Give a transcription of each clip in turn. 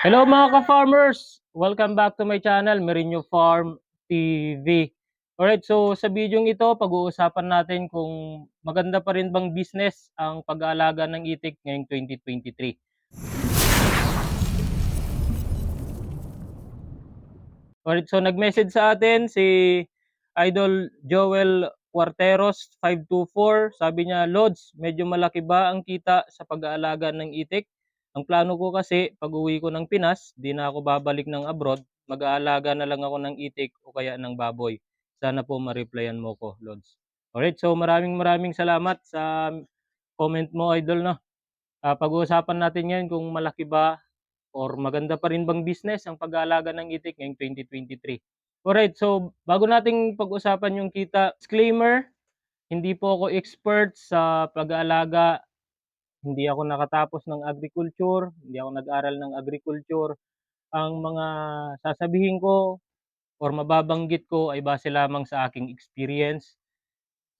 Hello mga ka-farmers! Welcome back to my channel, Merino Farm TV. Alright, so sa video ito, pag-uusapan natin kung maganda pa rin bang business ang pag-aalaga ng itik ngayong 2023. Alright, so nag-message sa atin si Idol Joel Cuarteros 524. Sabi niya, Lods, medyo malaki ba ang kita sa pag-aalaga ng itik? Ang plano ko kasi, pag uwi ko ng Pinas, di na ako babalik ng abroad, mag-aalaga na lang ako ng itik o kaya ng baboy. Sana po ma-replyan mo ko, Lods. Alright, so maraming maraming salamat sa comment mo, Idol. No? Ah, pag-uusapan natin ngayon kung malaki ba or maganda pa rin bang business ang pag-aalaga ng itik ngayong 2023. Alright, so bago nating pag-usapan yung kita, disclaimer, hindi po ako expert sa pag-aalaga hindi ako nakatapos ng agriculture, hindi ako nag-aral ng agriculture. Ang mga sasabihin ko or mababanggit ko ay base lamang sa aking experience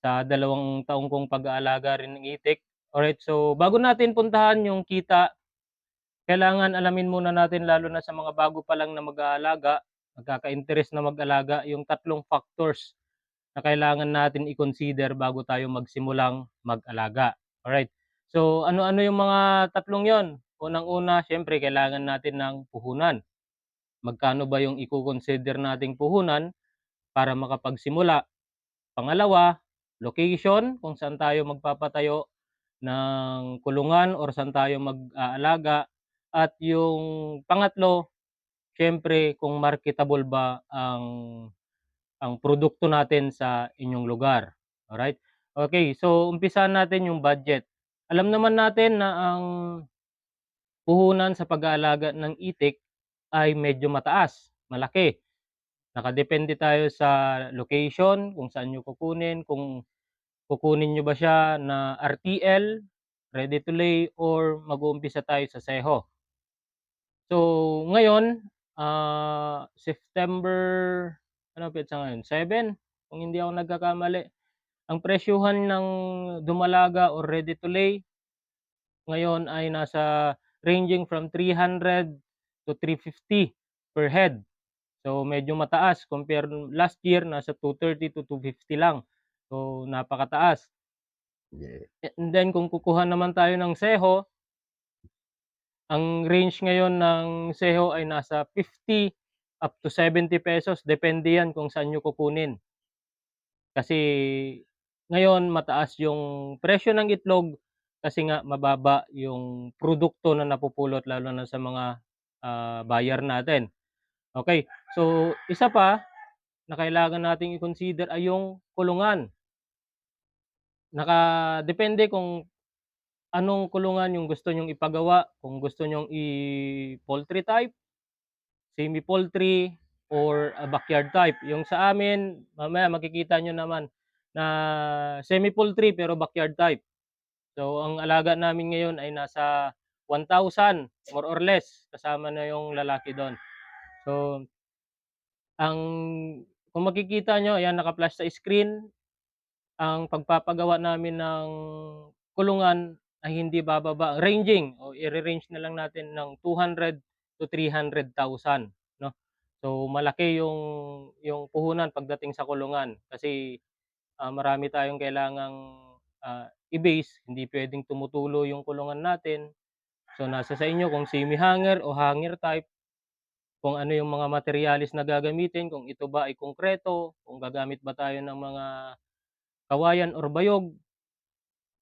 sa dalawang taong kong pag-aalaga rin ng itik. Alright, so bago natin puntahan yung kita, kailangan alamin muna natin lalo na sa mga bago pa lang na mag-aalaga, nagkaka-interest na mag-alaga, yung tatlong factors na kailangan natin i-consider bago tayo magsimulang mag-alaga. Alright. So, ano-ano yung mga tatlong yon? Unang-una, syempre, kailangan natin ng puhunan. Magkano ba yung i-consider nating puhunan para makapagsimula? Pangalawa, location, kung saan tayo magpapatayo ng kulungan or saan tayo mag-aalaga. At yung pangatlo, syempre, kung marketable ba ang ang produkto natin sa inyong lugar. Alright? Okay, so umpisahan natin yung budget. Alam naman natin na ang puhunan sa pag-aalaga ng itik ay medyo mataas, malaki. Nakadepende tayo sa location, kung saan nyo kukunin, kung kukunin nyo ba siya na RTL, ready to lay, or mag-uumpisa tayo sa seho. So, ngayon, uh, September, ano petsa ngayon? 7, kung hindi ako nagkakamali. Ang presyuhan ng dumalaga or ready to lay ngayon ay nasa ranging from 300 to 350 per head. So medyo mataas compare last year nasa 230 to 250 lang. So napakataas. And then kung kukuha naman tayo ng seho, ang range ngayon ng seho ay nasa 50 up to 70 pesos. Depende yan kung saan nyo kukunin. Kasi ngayon mataas yung presyo ng itlog kasi nga mababa yung produkto na napupulot lalo na sa mga uh, buyer natin. Okay, so isa pa na kailangan nating i-consider ay yung kulungan. Nakadepende kung anong kulungan yung gusto nyong ipagawa, kung gusto nyong i-poultry type, semi-poultry, or a backyard type. Yung sa amin, mamaya makikita nyo naman, na semi-poultry pero backyard type. So ang alaga namin ngayon ay nasa 1,000 more or less kasama na yung lalaki doon. So ang kung makikita nyo, ayan naka-flash sa screen, ang pagpapagawa namin ng kulungan ay hindi bababa, ranging o i-range na lang natin ng 200 to 300,000, no? So malaki yung yung puhunan pagdating sa kulungan kasi uh, marami tayong kailangang uh, i-base, hindi pwedeng tumutulo yung kulungan natin. So nasa sa inyo kung semi-hanger o hanger type, kung ano yung mga materialis na gagamitin, kung ito ba ay konkreto, kung gagamit ba tayo ng mga kawayan or bayog,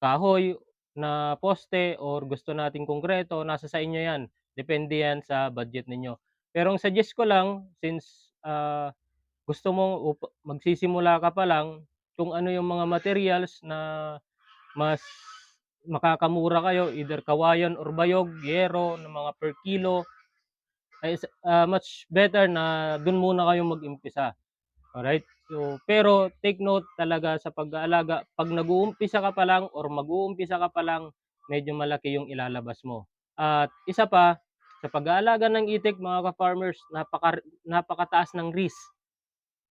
kahoy na poste or gusto nating konkreto, nasa sa inyo yan. Depende yan sa budget ninyo. Pero ang suggest ko lang, since uh, gusto mo magsisimula ka pa lang, kung ano yung mga materials na mas makakamura kayo, either kawayan or bayog, yero, ng mga per kilo, ay uh, much better na dun muna kayo mag-impisa. Alright? So, pero take note talaga sa pag-aalaga, pag nag-uumpisa ka pa lang or mag-uumpisa ka pa lang, medyo malaki yung ilalabas mo. At isa pa, sa pag-aalaga ng itik, mga ka-farmers, napaka, napakataas ng risk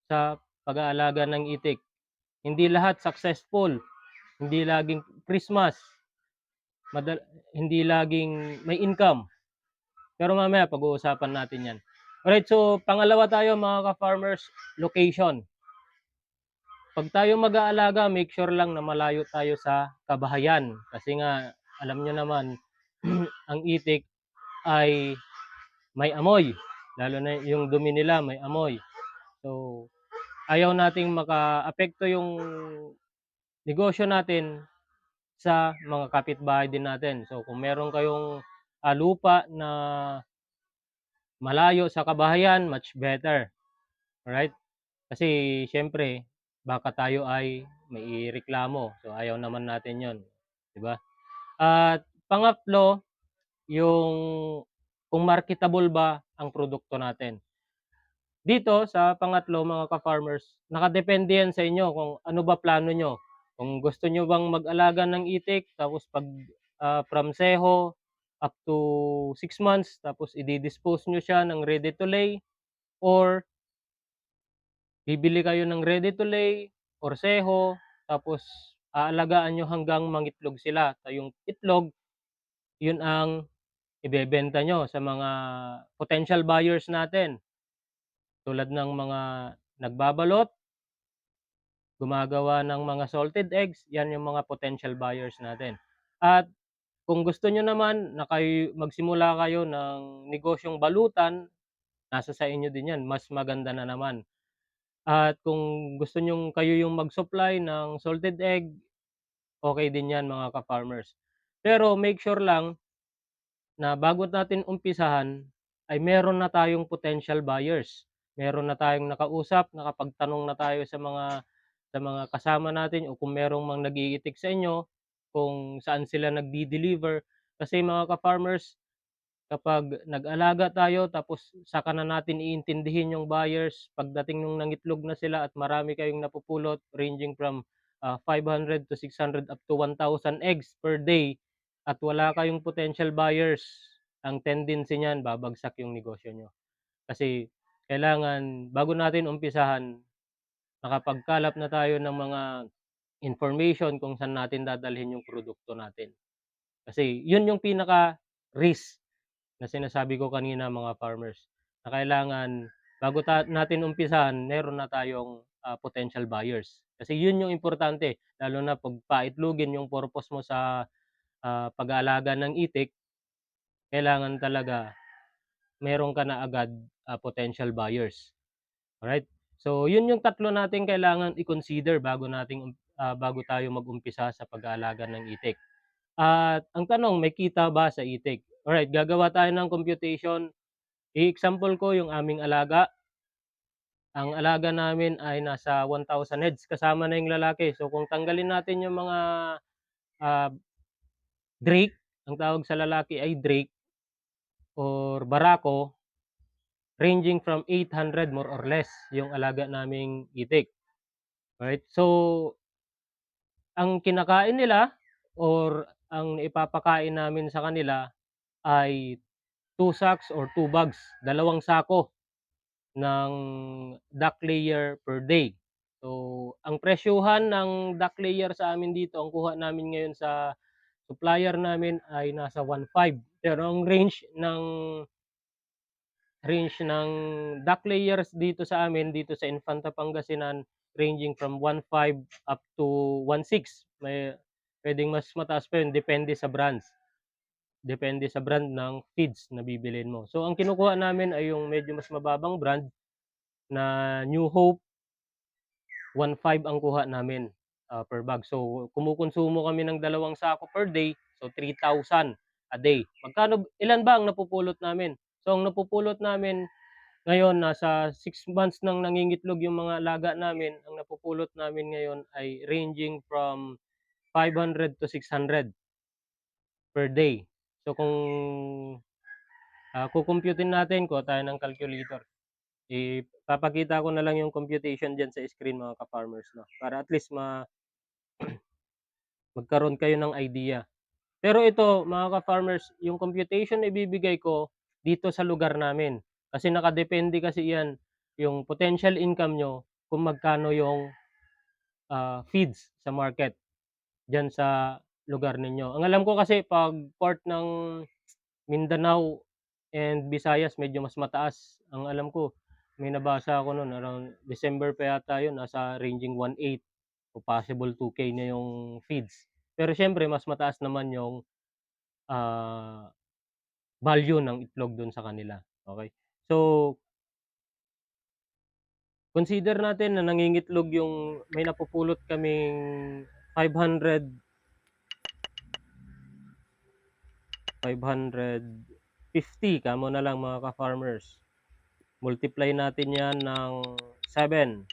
sa pag-aalaga ng itik. Hindi lahat successful. Hindi laging Christmas. Madal hindi laging may income. Pero mamaya pag-uusapan natin 'yan. Alright, so pangalawa tayo mga ka-farmers, location. 'Pag tayo mag-aalaga, make sure lang na malayo tayo sa kabahayan. Kasi nga alam niyo naman ang itik ay may amoy, lalo na yung dumi nila may amoy. Ayaw nating makaapekto yung negosyo natin sa mga kapitbahay din natin. So, kung meron kayong ah, lupa na malayo sa kabahayan, much better. Alright? Kasi syempre, baka tayo ay may reklamo. So, ayaw naman natin yon, di ba? At pangatlo, yung kung marketable ba ang produkto natin. Dito sa pangatlo mga ka-farmers, nakadepende yan sa inyo kung ano ba plano nyo. Kung gusto nyo bang mag-alaga ng itik, tapos pag ah, from seho up to 6 months, tapos i-dispose nyo siya ng ready to lay, or bibili kayo ng ready to lay or seho, tapos aalagaan nyo hanggang mangitlog sila. So, yung itlog, yun ang ibebenta nyo sa mga potential buyers natin. Tulad ng mga nagbabalot, gumagawa ng mga salted eggs, yan yung mga potential buyers natin. At kung gusto nyo naman na kayo, magsimula kayo ng negosyong balutan, nasa sa inyo din yan, mas maganda na naman. At kung gusto nyo kayo yung mag-supply ng salted egg, okay din yan mga ka-farmers. Pero make sure lang na bago natin umpisahan, ay meron na tayong potential buyers. Meron na tayong nakausap, nakapagtanong na tayo sa mga sa mga kasama natin o kung merong mang nagiitik sa inyo, kung saan sila nagdi-deliver. Kasi mga ka-farmers, kapag nag-alaga tayo tapos saka na natin iintindihin yung buyers, pagdating nung nangitlog na sila at marami kayong napupulot ranging from ah, 500 to 600 up to 1,000 eggs per day at wala kayong potential buyers, ang tendency niyan babagsak yung negosyo nyo. Kasi kailangan bago natin umpisahan, nakapagkalap na tayo ng mga information kung saan natin dadalhin yung produkto natin. Kasi yun yung pinaka-risk na sinasabi ko kanina mga farmers, na kailangan bago ta- natin umpisahan, meron na tayong ah, potential buyers. Kasi yun yung importante, lalo na pag paitlugin yung purpose mo sa ah, pag-aalaga ng itik, kailangan talaga meron ka na agad ah, potential buyers. Alright? So, yun yung tatlo natin kailangan i-consider bago nating ah, bago tayo mag-umpisa sa pag-aalaga ng itik. At ang tanong, may kita ba sa itik? Alright, gagawa tayo ng computation. I-example ko yung aming alaga. Ang alaga namin ay nasa 1,000 heads kasama na yung lalaki. So kung tanggalin natin yung mga ah, drake, ang tawag sa lalaki ay drake or barako, ranging from 800 more or less yung alaga naming itik. Right? So, ang kinakain nila or ang ipapakain namin sa kanila ay 2 sacks or 2 bags, dalawang sako ng duck layer per day. So, ang presyuhan ng duck layer sa amin dito, ang kuha namin ngayon sa supplier namin ay nasa 1.5. Pero ang range ng range ng duck layers dito sa amin, dito sa Infanta Pangasinan, ranging from 1.5 up to 1.6. May pwedeng mas mataas pa yun, depende sa brands. Depende sa brand ng feeds na bibilin mo. So, ang kinukuha namin ay yung medyo mas mababang brand na New Hope 1.5 ang kuha namin ah, per bag. So, kumukonsumo kami ng dalawang sako per day. So, 3,000 a day. Magkano, ilan ba ang napupulot namin? So, ang napupulot namin ngayon, nasa 6 months nang nangingitlog yung mga alaga namin. Ang napupulot namin ngayon ay ranging from 500 to 600 per day. So, kung uh, kukumputin natin, kuha tayo ng calculator. Ipapakita ko na lang yung computation dyan sa screen mga ka-farmers. No? Para at least ma magkaroon kayo ng idea. Pero ito, mga ka-farmers, yung computation na ibibigay ko dito sa lugar namin. Kasi nakadepende kasi yan, yung potential income nyo, kung magkano yung ah, feeds sa market dyan sa lugar ninyo. Ang alam ko kasi pag port ng Mindanao and Visayas medyo mas mataas. Ang alam ko, may nabasa ako no'n around December pa yata 'yun, nasa ranging 1.8 o possible 2K na yung feeds. Pero siyempre mas mataas naman yung, ah, value ng itlog do'n sa kanila, okey. So consider natin na nangingitlog yung may napupulot kaming 500 550 kamo na lang mga ka-farmers. Multiply natin 'yan ng 7.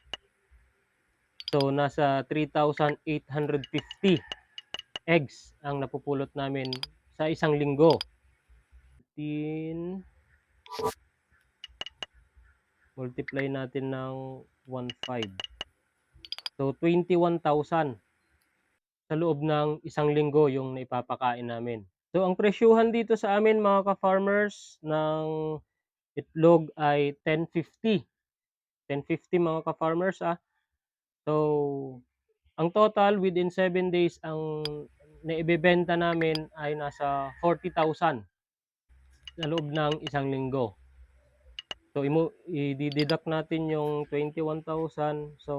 So, nasa 3,850 eggs ang napupulot namin sa isang linggo. 15 multiply natin ng 1.5. So, 21,000 sa loob ng isang linggo yung naipapakain namin. So, ang presyuhan dito sa amin mga ka-farmers ng itlog ay 10.50. 10.50 mga ka-farmers, ah. So, ang total within 7 days ang naibebenta namin ay nasa 40,000 sa loob ng isang linggo. So, imu i-de-deduct natin yung 21,000 so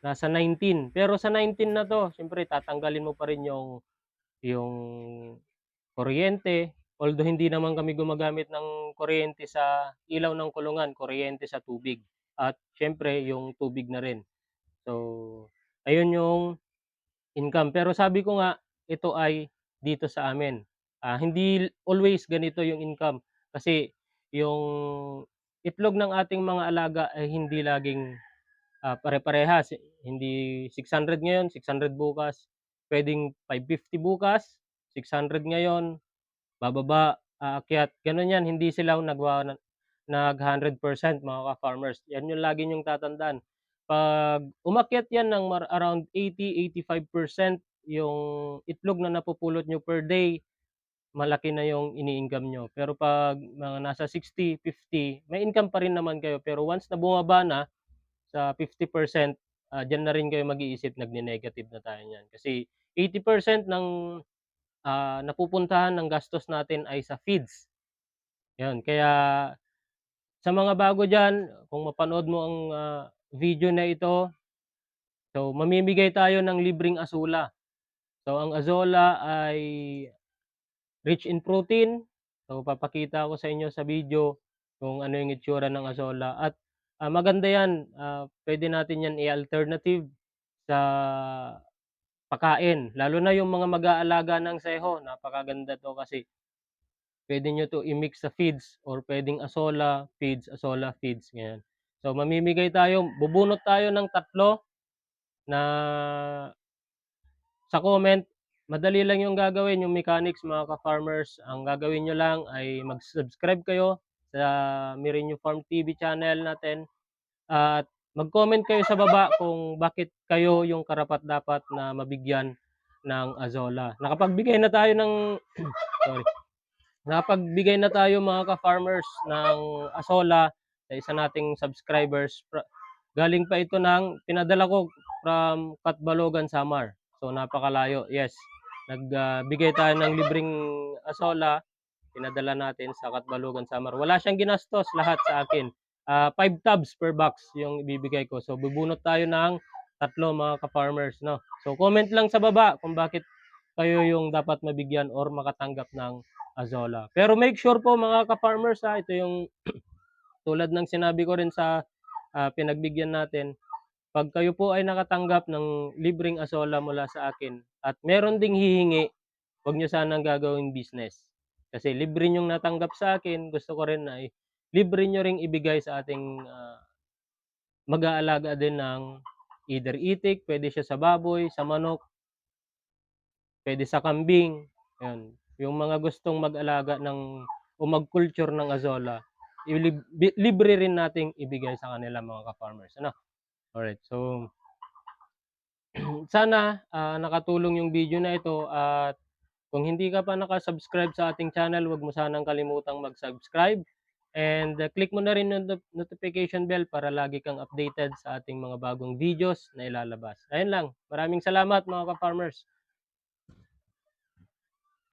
nasa 19. Pero sa 19 na 'to siyempre tatanggalin mo pa rin yung yung kuryente, although hindi naman kami gumagamit ng kuryente sa ilaw ng kulungan, kuryente sa tubig at siyempre yung tubig na rin. So, ayun yung income. Pero sabi ko nga, ito ay dito sa amin. Ah, hindi always ganito yung income kasi yung itlog ng ating mga alaga ay hindi laging, ah, pare-parehas. Hindi 600 ngayon, 600 bukas, puwedeng 550 bukas, 600 ngayon, bababa, aakyat, gano'n 'yan. Hindi sila nagwa nag 100% mga ka-farmers. 'Yan yung lagi niyong tatandaan. 'Pag umakyat 'yan ng around 80, 85% yung itlog na napupulot niyo per day, malaki na yung ini-income niyo. Pero 'pag mga nasa 60, 50, may income pa rin naman kayo. Pero once na bumaba na sa 50%, ah, diyan na rin kayo mag-iisip, nagne-negative na tayo niyan. Kasi 80% ng, ah, napupuntahan ng gastos natin ay sa feeds. 'Yun, kaya sa mga bago diyan, kung mapanood mo ang, ah, video na ito so mamimigay tayo ng libreng azola. So, ang azola ay rich in protein. So, papakita ko sa inyo sa video kung ano yung itsura ng azola at, ah, maganda 'yan, ah, puwede natin 'yan i-alternative sa pakain. Lalo na yung mga mag-aalaga ng seho, napakaganda 'to kasi puwede niyo 'to i-mix sa feeds or puwedeng azola feeds, azola feeds, ganyan. So, mamimigay tayo, bubunot tayo ng 3 na sa comment. Madali lang yung gagawin, yung mechanics mga ka-farmers. Ang gagawin niyo lang ay mag-subscribe kayo sa Mirenyo Farm TV channel natin at mag-comment kayo sa baba kung bakit kayo yung karapat-dapat na mabigyan ng azola. Nakapagbigay na tayo ng sorry, nakapagbigay na tayo mga ka-farmers ng azola sa isa nating subscribers. Galing pa ito ng pinadala ko from Catbalogan, Samar. So, napakalayo, yes. Nag, ah, bigay tayo ng libreng azola, pinadala natin sa Catbalogan, Samar. Wala siyang ginastos, lahat sa akin. Ah, 5 tubs per box yung ibibigay ko. So, bubunot tayo ng 3 mga ka-farmers, 'no. So, comment lang sa baba kung bakit kayo yung dapat mabigyan or makatanggap ng azola. Pero make sure po mga ka-farmers, ah, ito yung tulad ng sinabi ko rin sa, ah, pinagbigyan natin, 'pag kayo po ay nakatanggap ng libreng azola mula sa akin at meron ding hihingi, 'wag niyo sanang gagawing business. Kasi libre niyong natanggap sa akin, gusto ko rin na i libre niyo ring ibigay sa ating, ah, mag-aalaga din ng either itik, puwede siya sa baboy, sa manok puwede sa kambing, 'yun. Yung mga gustong mag-alaga ng o mag-culture ng azola, ilib libre rin nating ibigay sa kanila mga ka-farmers, ano. Alright, so sana, ah, nakatulong yung video na ito at kung hindi ka pa naka-subscribe sa ating channel, 'wag mo sanang kalimutang mag-subscribe and click mo na rin yung not notification bell para lagi kang updated sa ating mga bagong videos na ilalabas. Ayun lang, maraming salamat mga ka-farmers.